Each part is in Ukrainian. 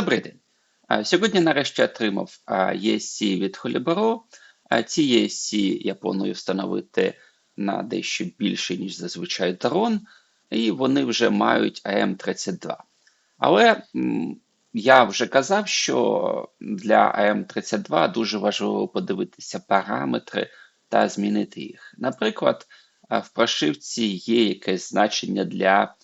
Добрий день. Сьогодні нарешті отримав ESC від Холіберо. Ці ESC я планую встановити на дещо більше, ніж зазвичай дрон, і вони вже мають AM32. Але я вже казав, що для AM32 дуже важливо подивитися параметри та змінити їх. Наприклад, в прошивці є якесь значення для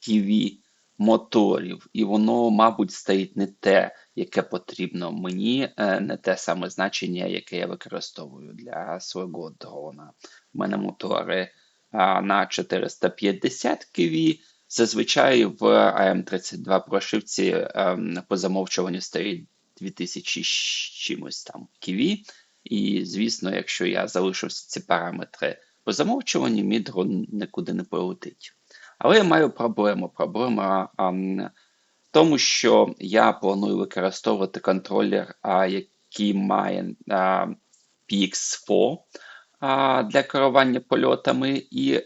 TV моторів, і воно, мабуть, стоїть не те, яке потрібно мені, е, не те саме значення, яке я використовую для свого дрона. У мене мотори на 450 кВ. Зазвичай в AM32 прошивці ем, по замовчуванню стоїть 2000 з чимось там кВ. І, звісно, якщо я залишу всі ці параметри по замовчуванню, мій дрон нікуди не полетить. Але я маю проблему. Проблема в тому, що я планую використовувати контролер, який має а, PX4 а, для керування польотами, і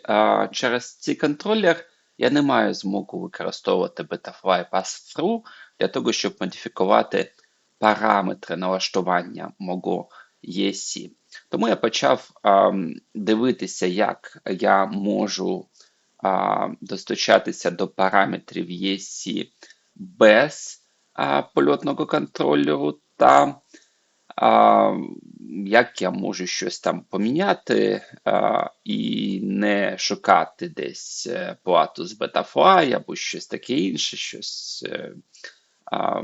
через цей контролер я не маю змогу використовувати Betafly Pass-Through для того, щоб модифікувати параметри налаштування мого ESC. Тому я почав дивитися, як я можу а, достучатися до параметрів ESC без а, польотного контролеру, та а, як я можу щось там поміняти а, і не шукати десь е, плату з Betafly або щось таке інше, щось е, а,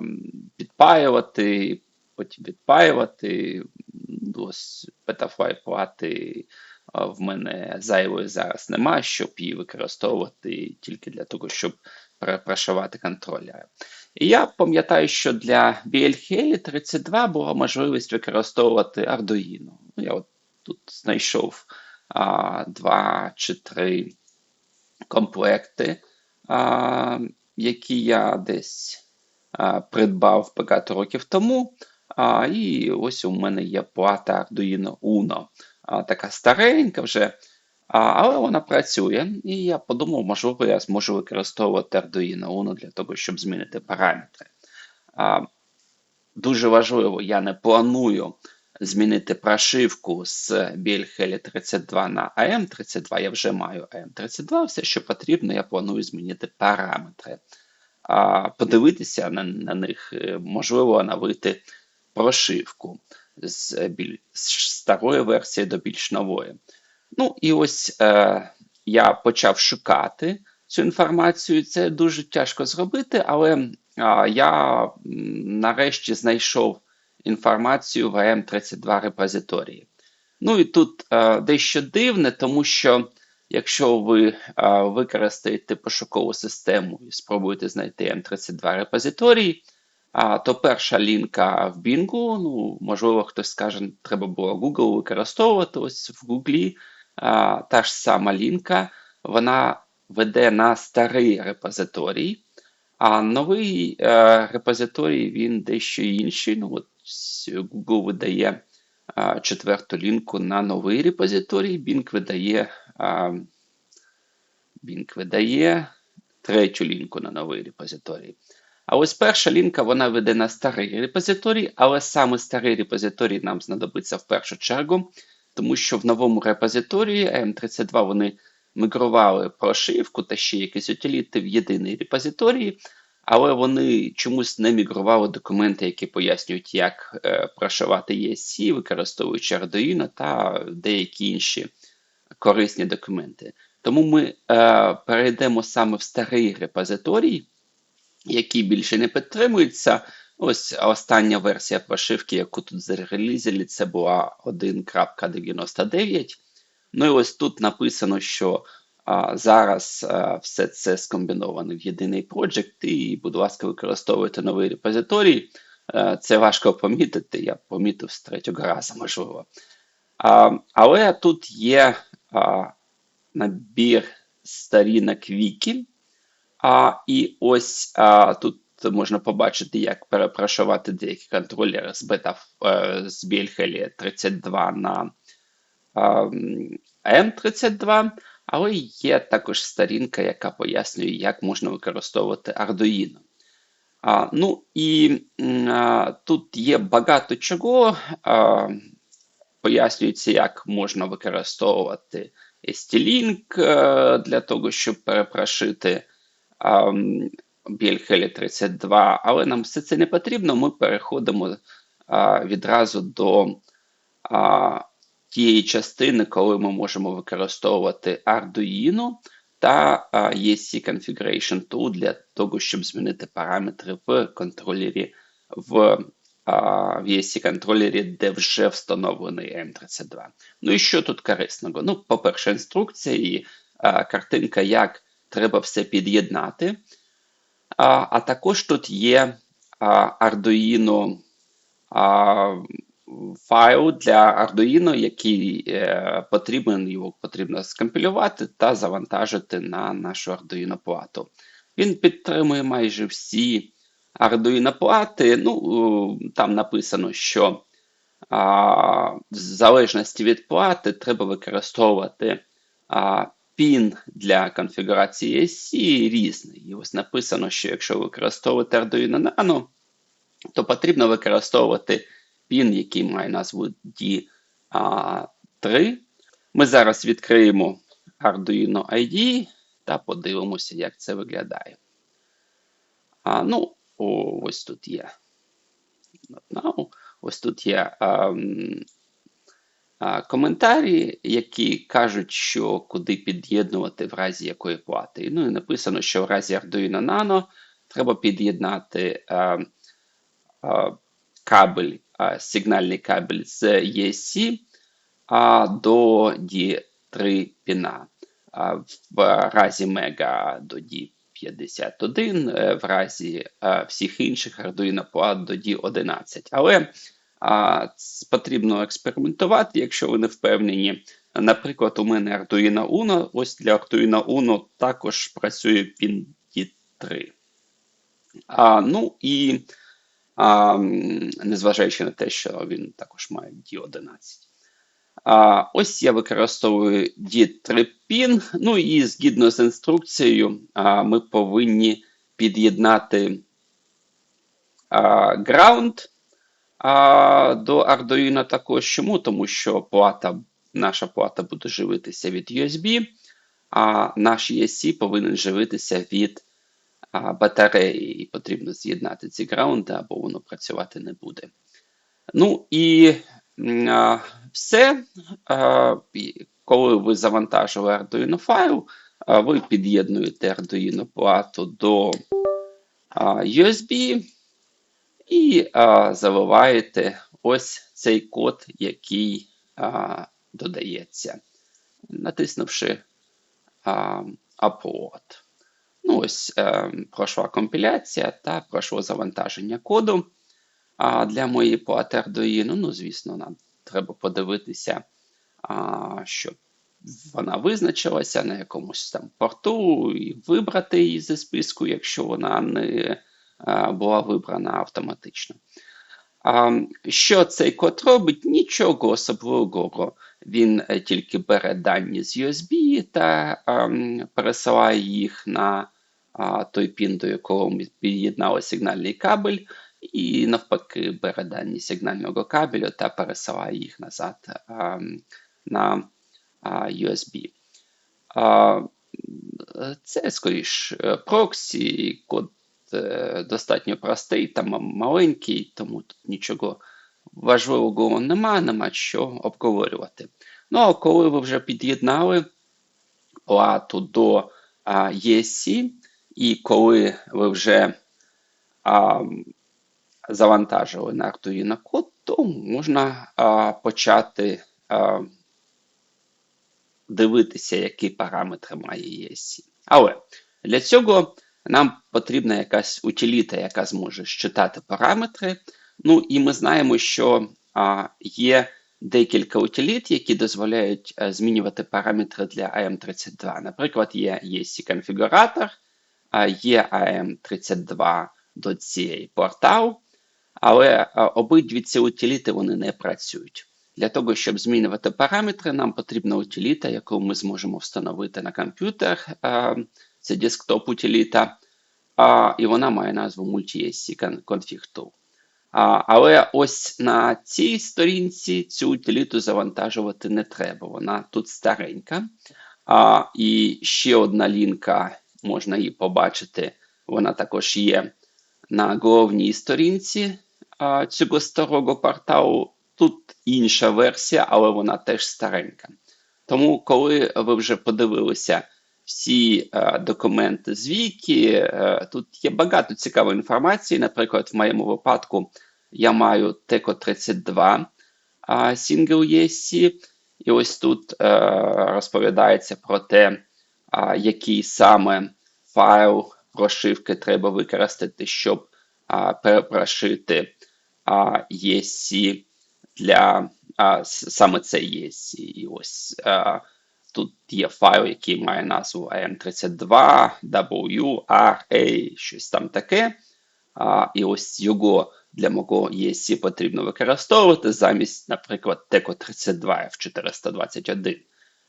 підпаювати, потім відпаювати. Betafly плати в мене зайвої зараз немає, щоб її використовувати тільки для того, щоб перепрошувати контролери. І я пам'ятаю, що для BLHL 32 була можливість використовувати Arduino. Ну, Я от тут знайшов а, два чи три комплекти, а, які я десь а, придбав багато років тому. А, І ось у мене є плата Arduino Uno така старенька вже, але вона працює. І я подумав, можливо, я зможу використовувати Arduino Uno для того, щоб змінити параметри. Дуже важливо, я не планую змінити прошивку з BLHL 32 на AM32. Я вже маю AM32. Все, що потрібно, я планую змінити параметри. Подивитися на, на них, е, можливо, оновити прошивку з біль з старої версії до більш нової. Ну і ось е, я почав шукати цю інформацію. Це дуже тяжко зробити, але е, я нарешті знайшов інформацію в АМ32 репозиторії. Ну і тут е, дещо дивне, тому що якщо ви е, використаєте пошукову систему і спробуєте знайти М32 репозиторій, а, то перша лінка в Bing, ну, можливо, хтось скаже, треба було Google використовувати. Ось в Google а, та ж сама лінка, вона веде на старий репозиторій, а новий а, е, репозиторій він дещо інший. Ну, от Google видає а, четверту лінку на новий репозиторій, Bing видає, а, Bing видає третю лінку на новий репозиторій. А ось перша лінка вона веде на старий репозиторій, але саме старий репозиторій нам знадобиться в першу чергу, тому що в новому репозиторії M32 вони мігрували прошивку та ще якісь утиліти в єдиний репозиторій, але вони чомусь не мігрували документи, які пояснюють, як е, прошивати ESC, використовуючи Arduino та деякі інші корисні документи. Тому ми е, перейдемо саме в старий репозиторій які більше не підтримуються. Ось остання версія прошивки, яку тут зарелізили, це була 1.99. Ну і ось тут написано, що а, зараз а, все це скомбіновано в єдиний проєкт, і, будь ласка, використовуйте новий репозиторій. Це важко помітити, я помітив з третього разу, можливо. А, Але тут є а, набір сторінок Вікі, а, І ось а, тут можна побачити, як перепрошувати деякі контролери з бета з BLHL 32 на M32, але є також сторінка, яка пояснює, як можна використовувати Arduino. А, ну і а, тут є багато чого. А, пояснюється, як можна використовувати ST-Link е, для того, щоб перепрошити BLHeli 32, але нам все це не потрібно. Ми переходимо а, відразу до а, тієї частини, коли ми можемо використовувати Arduino та ESC Configuration Tool для того, щоб змінити параметри в контролері в, ESC контролері, де вже встановлений M32. Ну і що тут корисного? Ну, по-перше, інструкція і а, картинка, як треба все під'єднати. А, а також тут є а, Arduino а, файл для Arduino, який е, потрібен, його потрібно скомпілювати та завантажити на нашу Arduino плату. Він підтримує майже всі Arduino плати. Ну, там написано, що а, в залежності від плати треба використовувати а, пін для конфігурації ESC різний. І ось написано, що якщо використовувати Arduino Nano, то потрібно використовувати пін, який має назву D3. Ми зараз відкриємо Arduino ID та подивимося, як це виглядає. А, Ну, ось тут є. Ось тут є а, коментарі, які кажуть, що куди під'єднувати в разі якої плати. Ну і написано, що в разі Arduino Nano треба під'єднати а, а, кабель, а, сигнальний кабель з ESC а, до D3 піна. А, в разі Мега до D51, е, в разі а, всіх інших Arduino плат до D11. Але а, потрібно експериментувати, якщо ви не впевнені. Наприклад, у мене Arduino Uno. Ось для Arduino Uno також працює пін D3. А, ну і а, незважаючи на те, що він також має D11. А, ось я використовую D3 пін. Ну і згідно з інструкцією, а, ми повинні під'єднати а, ground а, до Arduino також. Чому? Тому що плата, наша плата буде живитися від USB, а наш ESC повинен живитися від а, батареї, і потрібно з'єднати ці граунди, або воно працювати не буде. Ну і а, все. А, коли ви завантажили Arduino файл, а, ви під'єднуєте Arduino плату до а, USB і а, заливаєте ось цей код, який а, додається, натиснувши а, Upload. Ну, ось е, пройшла компіляція та пройшло завантаження коду а, для моєї плати Arduino. Ну, звісно, нам треба подивитися, а, щоб вона визначилася на якомусь там порту, і вибрати її зі списку, якщо вона не а, була вибрана автоматично. Що цей код робить? Нічого особливого. Він е, тільки бере дані з USB та ем, пересилає їх на той пін, до якого під'єднали сигнальний кабель, і навпаки бере дані сигнального кабелю та пересилає їх назад ем, на USB. Це скоріш е, проксі, код достатньо простий та маленький, тому тут нічого важливого нема, нема що обговорювати. Ну, а коли ви вже під'єднали плату до ESC, і коли ви вже а, завантажили на Arduino код, то можна а, почати а, дивитися, які параметри має ESC. Але для цього нам потрібна якась утиліта, яка зможе считати параметри. Ну і ми знаємо, що а, є декілька утиліт, які дозволяють а, змінювати параметри для AM32. Наприклад, є ESC конфігуратор, є AM32.ca портал, але а, обидві ці утиліти вони не працюють. Для того, щоб змінювати параметри, нам потрібна утиліта, яку ми зможемо встановити на комп'ютер. Це десктоп утиліта. а, і вона має назву Multi-ESC Config Tool. Але ось на цій сторінці цю утиліту завантажувати не треба. Вона тут старенька. А, і ще одна лінка, можна її побачити, вона також є на головній сторінці а, цього старого порталу. Тут інша версія, але вона теж старенька. Тому, коли ви вже подивилися всі е, документи з Вікі, е, тут є багато цікавої інформації. Наприклад, в моєму випадку я маю TECO 32 а, Single ESC, і ось тут е, розповідається про те, який саме файл прошивки треба використати, щоб перепрошити ESC для саме цей ESC. І ось тут є файл, який має назву AM32, WRA, щось там таке. А, і ось його для мого ESC потрібно використовувати замість, наприклад, TECO 32 F421.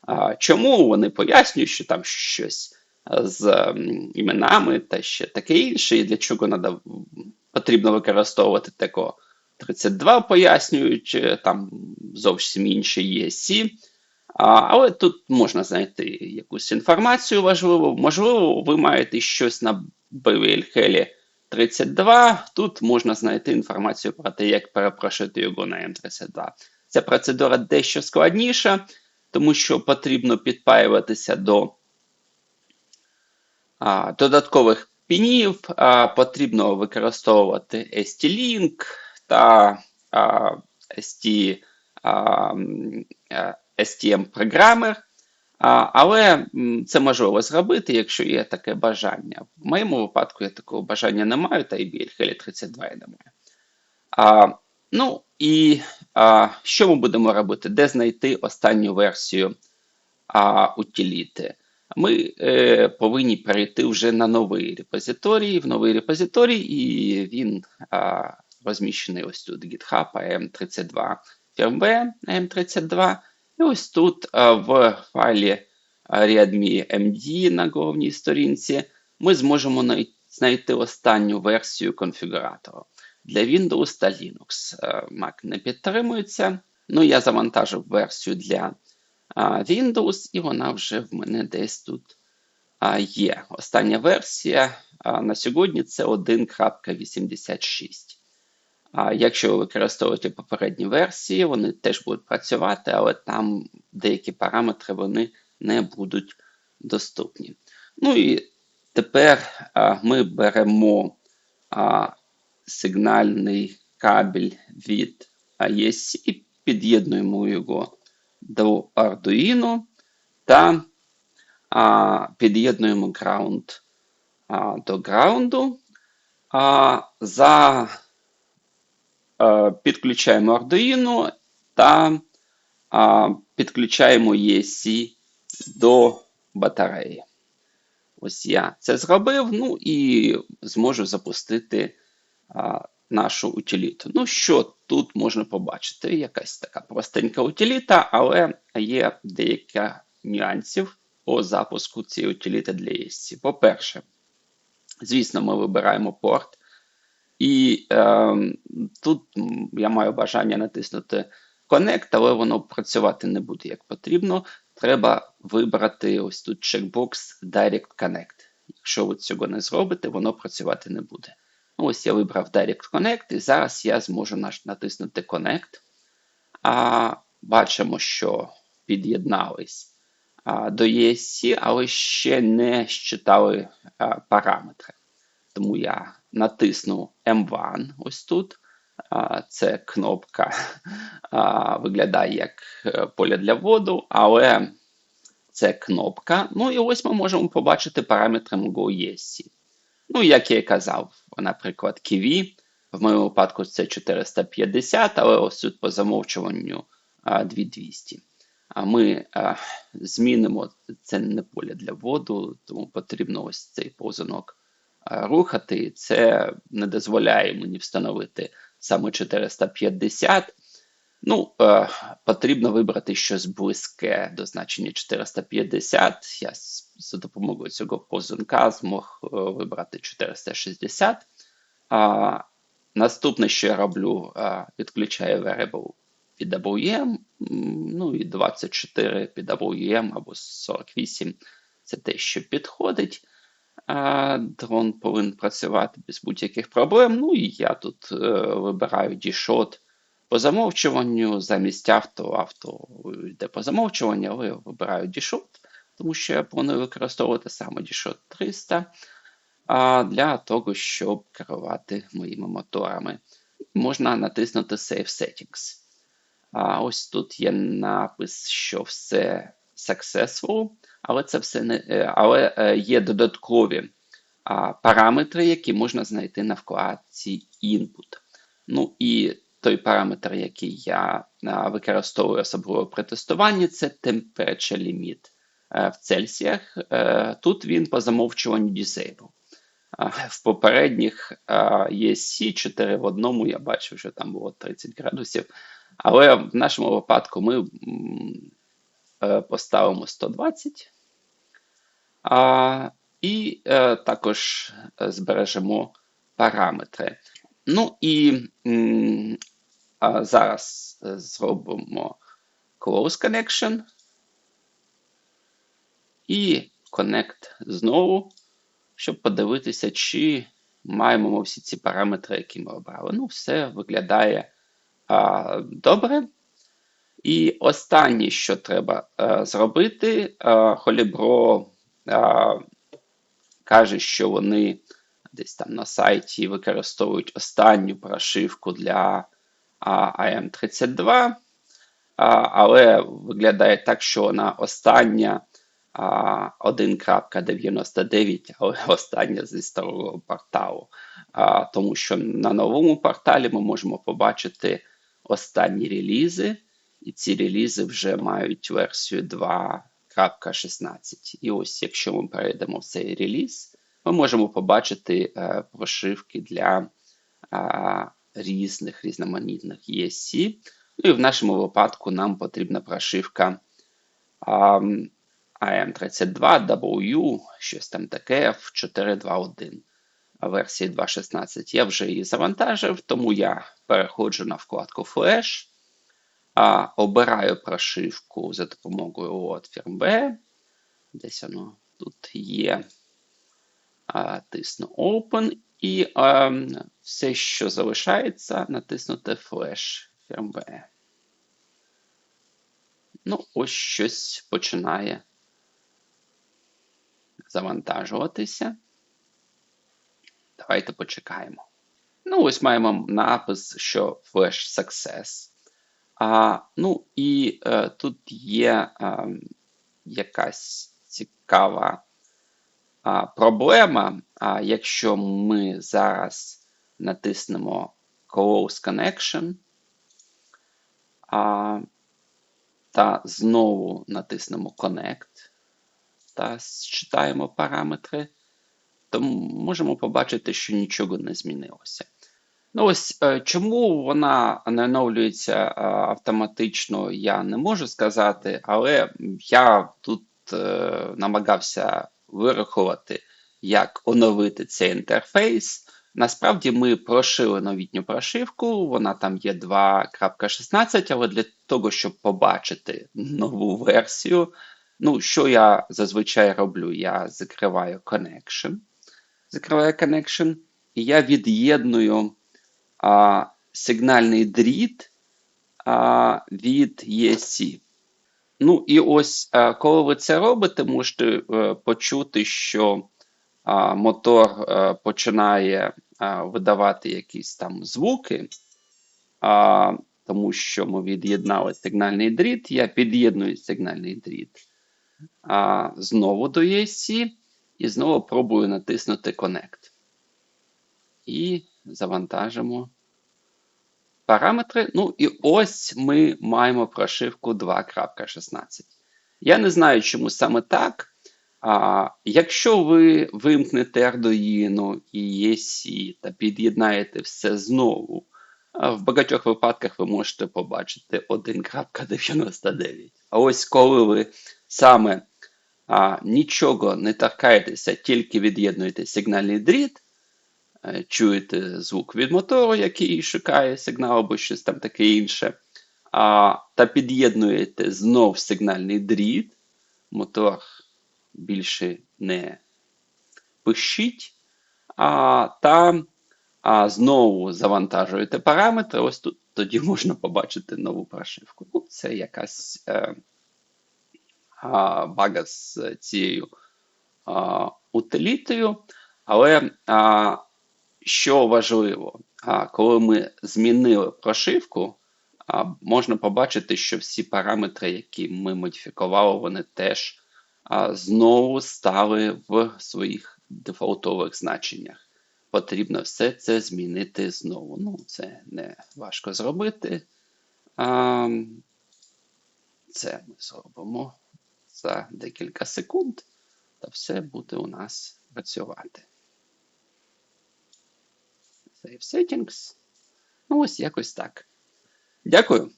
А, чому вони пояснюють, що там щось з іменами та ще таке інше, і для чого надо, потрібно використовувати TECO 32, пояснюють, там зовсім інші ESC. Але тут можна знайти якусь інформацію важливу. Можливо, ви маєте щось на BWLHL 32. Тут можна знайти інформацію про те, як перепрошити його на М32. Ця процедура дещо складніша, тому що потрібно підпаюватися до а, додаткових пінів, а, потрібно використовувати ST-Link та а, ST, а, STM-програмер. Але це можливо зробити, якщо є таке бажання. В моєму випадку я такого бажання не маю, та і BLHL 32 я не маю. А, ну і а, що ми будемо робити? Де знайти останню версію а, утиліти? Ми е, повинні перейти вже на новий репозиторій, в новий репозиторій, і він а, розміщений ось тут GitHub AM32 firmware AM32. І ось тут в файлі а, readme md на головній сторінці ми зможемо знайти останню версію конфігуратора. Для Windows та Linux Е, Mac не підтримується. Ну, я завантажив версію для Windows, і вона вже в мене десь тут є. Остання версія на сьогодні це 1.86. А якщо ви використовуєте попередні версії, вони теж будуть працювати, але там деякі параметри вони не будуть доступні. Ну і тепер а, ми беремо а, сигнальний кабель від AEC і під'єднуємо його до Arduino та а, під'єднуємо ground а, до граунду. А, за підключаємо Arduino та підключаємо ESC до батареї. Ось я це зробив, ну і зможу запустити нашу утиліту. Ну, що тут можна побачити? Якась така простенька утиліта, але є деяка нюансів по запуску цієї утиліти для ESC. По-перше, звісно, ми вибираємо порт. І е, тут я маю бажання натиснути Connect, але воно працювати не буде як потрібно. Треба вибрати ось тут чекбокс Direct Connect. Якщо ви цього не зробите, воно працювати не буде. Ну, ось я вибрав Direct Connect, і зараз я зможу натиснути Connect. А, бачимо, що під'єднались до ESC, але ще не щитали а, параметри. Тому я натисну M1 ось тут. Це кнопка виглядає як е, поле для вводу, але це кнопка. Ну і ось ми можемо побачити параметри мого ESC. Ну, як я і казав, наприклад, KV. В моєму випадку це 450, але ось тут по замовчуванню 2200. А ми змінимо це не поле для вводу, тому потрібно ось цей повзунок рухати. І Це не дозволяє мені встановити саме 450. Ну, е, потрібно вибрати щось близьке до значення 450. Я за допомогою цього повзунка змог е, вибрати 460. А, Наступне, що я роблю, а, відключаю variable PWM, м, ну і 24 PWM або 48 це те, що підходить. Дрон повинен працювати без будь-яких проблем. Ну і я тут е, вибираю D-Shot по замовчуванню, замість авто, авто йде по замовчуванню, але я вибираю D-Shot, тому що я планую використовувати саме D-Shot 300 а, для того, щоб керувати моїми моторами. Можна натиснути Save Settings. А ось тут є напис, що все successful, але це все не е, але е, є додаткові параметри, які можна знайти на вкладці Input. Ну і той параметр, який я використовую особливо при тестуванні, це temperature limit е, в Цельсіях. Е, Тут він по замовчуванню disable. В попередніх ESC 4 в одному я бачив, що там було 30 градусів. Але в нашому випадку ми е, поставимо 120 а, і е, також е, збережемо параметри. Ну і м, а зараз е, зробимо close connection і connect знову, щоб подивитися, чи маємо ми всі ці параметри, які ми обрали. Ну, все виглядає а, добре. І останнє, що треба а, зробити, а, Холібро а, каже, що вони десь там на сайті використовують останню прошивку для а, AM32, а, але виглядає так, що вона остання а, 1.99, але остання зі старого порталу. Тому що на новому порталі ми можемо побачити останні релізи, і ці релізи вже мають версію 2.16. І ось, якщо ми перейдемо в цей реліз, ми можемо побачити е, прошивки для е, різних різноманітних ESC. Ну і в нашому випадку нам потрібна прошивка ам, AM32W, щось там таке в 4.2.1 версії 2.16. Я вже її завантажив, тому я переходжу на вкладку Flash, а, обираю прошивку за допомогою от firmware. Десь воно тут є. А, тисну Open і а, все, що залишається, натиснути Flash firmware. Ну, ось щось починає завантажуватися. Давайте почекаємо. Ну, ось маємо напис, що Flash Success. А, Ну і е, тут є е, якась цікава а, проблема. А якщо ми зараз натиснемо Close Connection, а, та знову натиснемо Connect та считаємо параметри, то можемо побачити, що нічого не змінилося. Ну ось е, чому вона не оновлюється е, автоматично, я не можу сказати, але я тут е, намагався вирахувати, як оновити цей інтерфейс. Насправді ми прошили новітню прошивку, вона там є 2.16, але для того, щоб побачити нову версію, ну, що я зазвичай роблю? Я закриваю connection, закриваю connection, і я від'єдную а, сигнальний дріт а, від ESC. Ну, і ось, а, коли ви це робите, можете а, е, почути, що а, мотор а, е, починає а, видавати якісь там звуки, а, тому що ми від'єднали сигнальний дріт, я під'єдную сигнальний дріт а, знову до ESC і знову пробую натиснути Connect. І завантажимо параметри. Ну, і ось ми маємо прошивку 2.16. Я не знаю, чому саме так. А, Якщо ви вимкнете Arduino і ESC та під'єднаєте все знову, в багатьох випадках ви можете побачити 1.99. А ось коли ви саме а, нічого не торкаєтеся, тільки від'єднуєте сигнальний дріт, чуєте звук від мотору, який шукає сигнал або щось там таке інше, а, та під'єднуєте знов сигнальний дріт, мотор більше не пищить, а, та а, знову завантажуєте параметри. Ось тут тоді можна побачити нову прошивку. Ну, це якась е, бага з цією а, утилітою. Але а, що важливо, а, коли ми змінили прошивку, а, можна побачити, що всі параметри, які ми модифікували, вони теж а, знову стали в своїх дефолтових значеннях. Потрібно все це змінити знову. Ну, це не важко зробити. А, це ми зробимо за декілька секунд, та все буде у нас працювати. Save settings. Ну, ось якось так. Дякую.